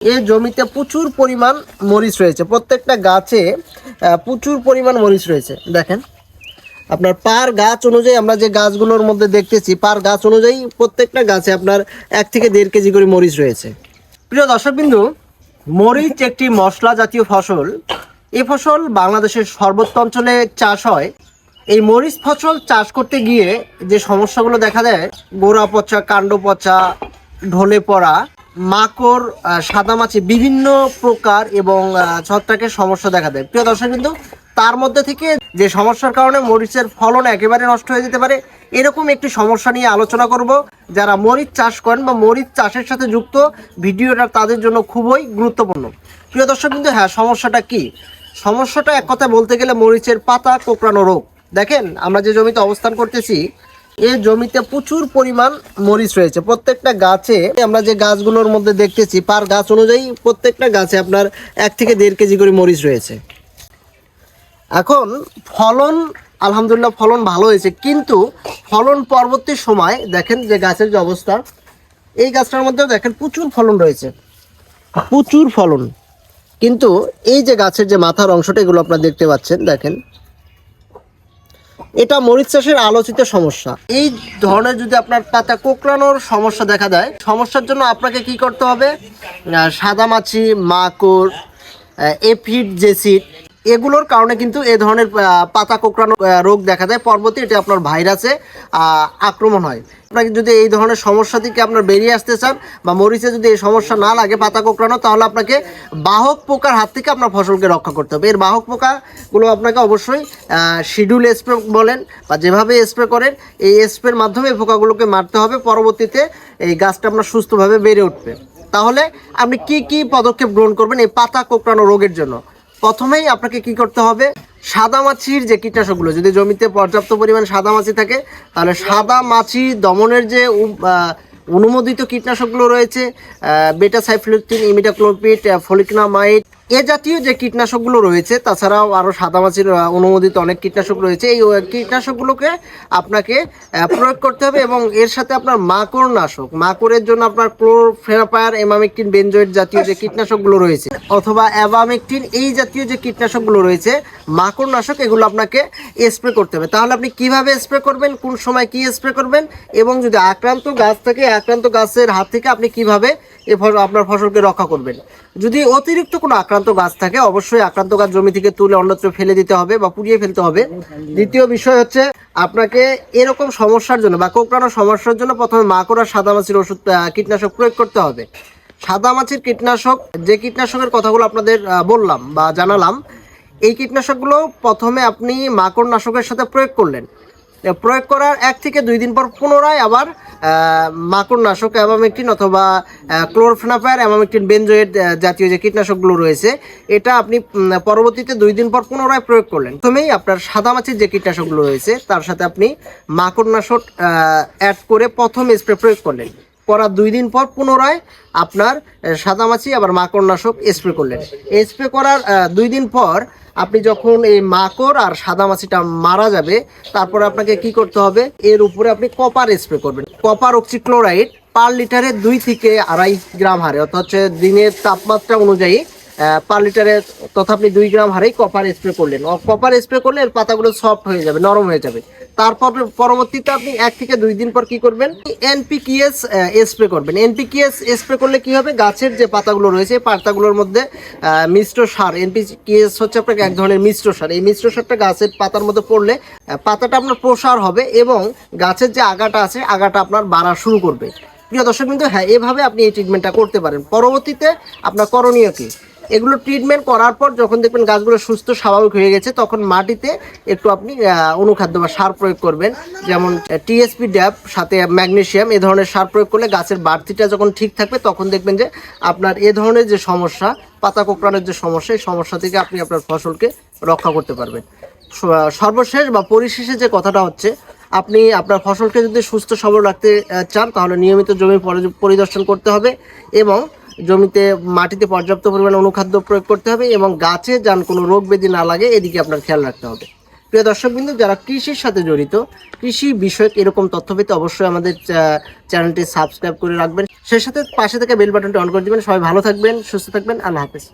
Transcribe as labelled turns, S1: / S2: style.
S1: এই জমিতে প্রচুর পরিমাণ মরিচ রয়েছে। প্রত্যেকটা গাছে প্রচুর পরিমাণ মরিচ রয়েছে। দেখেন, আপনার পার গাছ অনুযায়ী আমরা যে গাছগুলোর মধ্যে দেখতেছি, পার গাছ অনুযায়ী প্রত্যেকটা গাছে আপনার এক থেকে দেড় কেজি করে মরিচ রয়েছে। প্রিয় দর্শকবিন্দু, মরিচ একটি মশলা জাতীয় ফসল। এই ফসল বাংলাদেশের সর্বত্র অঞ্চলে চাষ হয়। এই মরিচ ফসল চাষ করতে গিয়ে যে সমস্যাগুলো দেখা দেয়, গোড়া পচা, কাণ্ড পচা, ঢলে পড়া মাকড় সাদামাছি বিভিন্ন প্রকার এবং ছত্রাকের সমস্যা দেখা দেয়। প্রিয় দর্শক কিন্তু তার মধ্যে থেকে যে সমস্যার কারণে মরিচের ফলন একেবারে নষ্ট হয়ে যেতে পারে, এরকম একটি সমস্যা নিয়ে আলোচনা করব। যারা মরিচ চাষ করেন বা মরিচ চাষের সাথে যুক্ত, ভিডিওটা তাদের জন্য খুবই গুরুত্বপূর্ণ। প্রিয় দর্শক কিন্তু হ্যাঁ সমস্যাটা কি? সমস্যাটা এক কথা বলতে গেলে মরিচের পাতা কোঁকড়ানো রোগ। দেখেন, আমরা যে জমিতে অবস্থান করতেছি এই জমিতে প্রচুর পরিমাণ মরিচ রয়েছে। প্রত্যেকটা গাছে আমরা যে গাছগুলোর মধ্যে দেখতেছি, পার গাছ অনুযায়ী প্রত্যেকটা গাছে আপনার এক থেকে দেড় কেজি করে মরিচ রয়েছে। এখন ফলন, আলহামদুলিল্লাহ ফলন ভালো হয়েছে, কিন্তু ফলন পরবর্তী সময় দেখেন যে গাছের যে অবস্থা, এই গাছটার মধ্যেও দেখেন প্রচুর ফলন রয়েছে। প্রচুর ফলন। কিন্তু এই যে গাছের যে মাথার অংশটা, এগুলো আপনারা দেখতে পাচ্ছেন, দেখেন। এটা মরিচ চাষের আলোচিত সমস্যা। এই ধরনের যদি আপনার পাতা কোকড়ানোর সমস্যা দেখা দেয়, সমস্যার জন্য আপনাকে কি করতে হবে? সাদামাছি মাকড় এফিড জেসিড এগুলোর কারণে কিন্তু এ ধরনের পাতা কোঁকড়ানো রোগ দেখা দেয়। পরবর্তী এটি আপনার ভাইরাসে আক্রমণ হয়। আপনাকে যদি এই ধরনের সমস্যা থেকে আপনার বেরিয়ে আসতে চান বা মরিচে যদি এই সমস্যা না লাগে পাতা কোঁকড়ানো, তাহলে আপনাকে বাহক পোকার হাত থেকে আপনার ফসলকে রক্ষা করতে হবে। এর বাহক পোকাগুলো আপনাকে অবশ্যই শিডিউল স্প্রে বলেন বা যেভাবে স্প্রে করেন, এই স্প্রের মাধ্যমে এই পোকাগুলোকে মারতে হবে। পরবর্তীতে এই গাছটা আপনার সুস্থভাবে বেড়ে উঠবে। তাহলে আপনি কি কি পদক্ষেপ গ্রহণ করবেন এই পাতা কোঁকড়ানো রোগের জন্য? প্রথমেই আপনাকে কি করতে হবে? সাদা মাছির যে কীটনাশকগুলো, যদি জমিতে পর্যাপ্ত পরিমাণ সাদা মাছি থাকে, তাহলে সাদা মাছি দমনের যে অনুমোদিত কীটনাশকগুলো রয়েছে বেটা সাইফ্লুটিন ইমিটাক্লোপিড ফলিকনামাইড এ জাতীয় যে কীটনাশকগুলো রয়েছে, তাছাড়াও আরও সাদামাছির অনুমোদিত অনেক কীটনাশক রয়েছে, এই কীটনাশকগুলোকে আপনাকে প্রয়োগ করতে হবে এবং এর সাথে আপনার মাকড় নাশক মাকড়ের জন্য আপনার ক্লোরফেনাপায়ার এমামেকটিন বেনজয়েড জাতীয় যে কীটনাশকগুলো রয়েছে, অথবা অ্যাবামেকটিন এই জাতীয় যে কীটনাশকগুলো রয়েছে মাকড় নাশক এগুলো আপনাকে স্প্রে করতে হবে। তাহলে আপনি কীভাবে স্প্রে করবেন, কোন সময় কি স্প্রে করবেন, এবং যদি আক্রান্ত গাছ থেকে, আক্রান্ত গাছের হাত থেকে আপনি কীভাবে এ আপনার ফসলকে রক্ষা করবেন। যদি অতিরিক্ত কোনো আক্রান্ত গাছ থাকে, অবশ্যই আক্রান্ত গাছ জমি থেকে তুলে অন্যত্র ফেলে দিতে হবে বা পুড়িয়ে ফেলতে হবে। দ্বিতীয় বিষয় হচ্ছে, আপনাকে এরকম সমস্যার জন্য বা কোকড়ানোর সমস্যার জন্য প্রথমে মাকড় আর সাদামাছির ওষুধ কীটনাশক প্রয়োগ করতে হবে। সাদা মাছির কীটনাশক, যে কীটনাশকের কথাগুলো আপনাদের বললাম বা জানালাম, এই কীটনাশকগুলো প্রথমে আপনি মাকড় নাশকের সাথে প্রয়োগ করলেন। প্রয়োগ করার এক থেকে দুই দিন পর পুনরায় আবার মাকড় নাশক অ্যামামেকটিন অথবা ক্লোরফেনাফায়ার অ্যামামেকটিন বেনজয়েড আহ, জাতীয় যে কীটনাশকগুলো রয়েছে এটা আপনি পরবর্তীতে দুই দিন পর পুনরায় প্রয়োগ করলেন। প্রথমেই আপনার সাদা সাদামাছির যে কীটনাশকগুলো রয়েছে তার সাথে আপনি মাকড় নাশক অ্যাড করে প্রথম স্প্রে প্রয়োগ করলেন। করার দুই দিন পর পুনরায় আপনার সাদামাছি আবার মাকড় নাশক স্প্রে করলেন। স্প্রে করার দুই দিন পর আপনি যখন এই মাকড় আর সাদা মাছিটা মারা যাবে, তারপরে আপনাকে কি করতে হবে? এর উপরে আপনি কপার স্প্রে করবেন। কপার অক্সিক্লোরাইড পার লিটারে দুই থেকে আড়াই গ্রাম হারে, অর্থাৎ হচ্ছে দিনের তাপমাত্রা অনুযায়ী পার লিটারে তথা আপনি দুই গ্রাম হারেই কপার স্প্রে করলেন। কপার স্প্রে করলে এর পাতাগুলো সফট হয়ে যাবে, নরম হয়ে যাবে। তারপর পরবর্তীতে আপনি এক থেকে দুই দিন পর কি করবেন? এনপিকিএস স্প্রে করবেন। এনপিকিএস স্প্রে করলে কি হবে? গাছের যে পাতাগুলো রয়েছে পাতাগুলোর মধ্যে মিশ্র সার এনপিকিএস হচ্ছে আপনাকে এক ধরনের মিশ্র সার। এই মিশ্র সারটা গাছের পাতার মধ্যে পড়লে পাতাটা আপনার প্রসার হবে এবং গাছের যে আগাটা আছে, আগাটা আপনার বাড়া শুরু করবে। প্রিয় দর্শক কিন্তু হ্যাঁ এভাবে আপনি এই ট্রিটমেন্টটা করতে পারেন। পরবর্তীতে আপনার করণীয় কি? এগুলো ট্রিটমেন্ট করার পর যখন দেখবেন গাছগুলো সুস্থ, স্বাভাবিক হয়ে গেছে, তখন মাটিতে একটু আপনি অনুখাদ্য বা সার প্রয়োগ করবেন। যেমন টিএসপি ড্যাপ সাথে ম্যাগনেশিয়াম এ ধরনের সার প্রয়োগ করলে গাছের বাড়তিটা যখন ঠিক থাকবে, তখন দেখবেন যে আপনার এ ধরনের যে সমস্যা পাতা কোঁকড়ানোর যে সমস্যা, এই সমস্যা থেকে আপনি আপনার ফসলকে রক্ষা করতে পারবেন। সর্বশেষ বা পরিশেষে যে কথাটা হচ্ছে আপনি আপনার ফসলকে যদি সুস্থ, সবল রাখতে চান, তাহলে নিয়মিত জমি পরিদর্শন করতে হবে এবং জমিতে মাটিতে পর্যাপ্ত পরিমাণে অনুখাদ্য প্রয়োগ করতে হবে এবং গাছে যান কোনো রোগ ব্যাধি না লাগে, এদিকে আপনার খেয়াল রাখতে হবে। প্রিয় দর্শকবৃন্দ যারা কৃষির সাথে জড়িত, কৃষি বিষয়ক এরকম তথ্য পেতে অবশ্যই আমাদের চ্যানেলটি সাবস্ক্রাইব করে রাখবেন। সেই সাথে পাশে থেকে বেল বাটনটি অন করে দিবেন। সবাই ভালো থাকবেন, সুস্থ থাকবেন। আল্লাহ হাফেজ।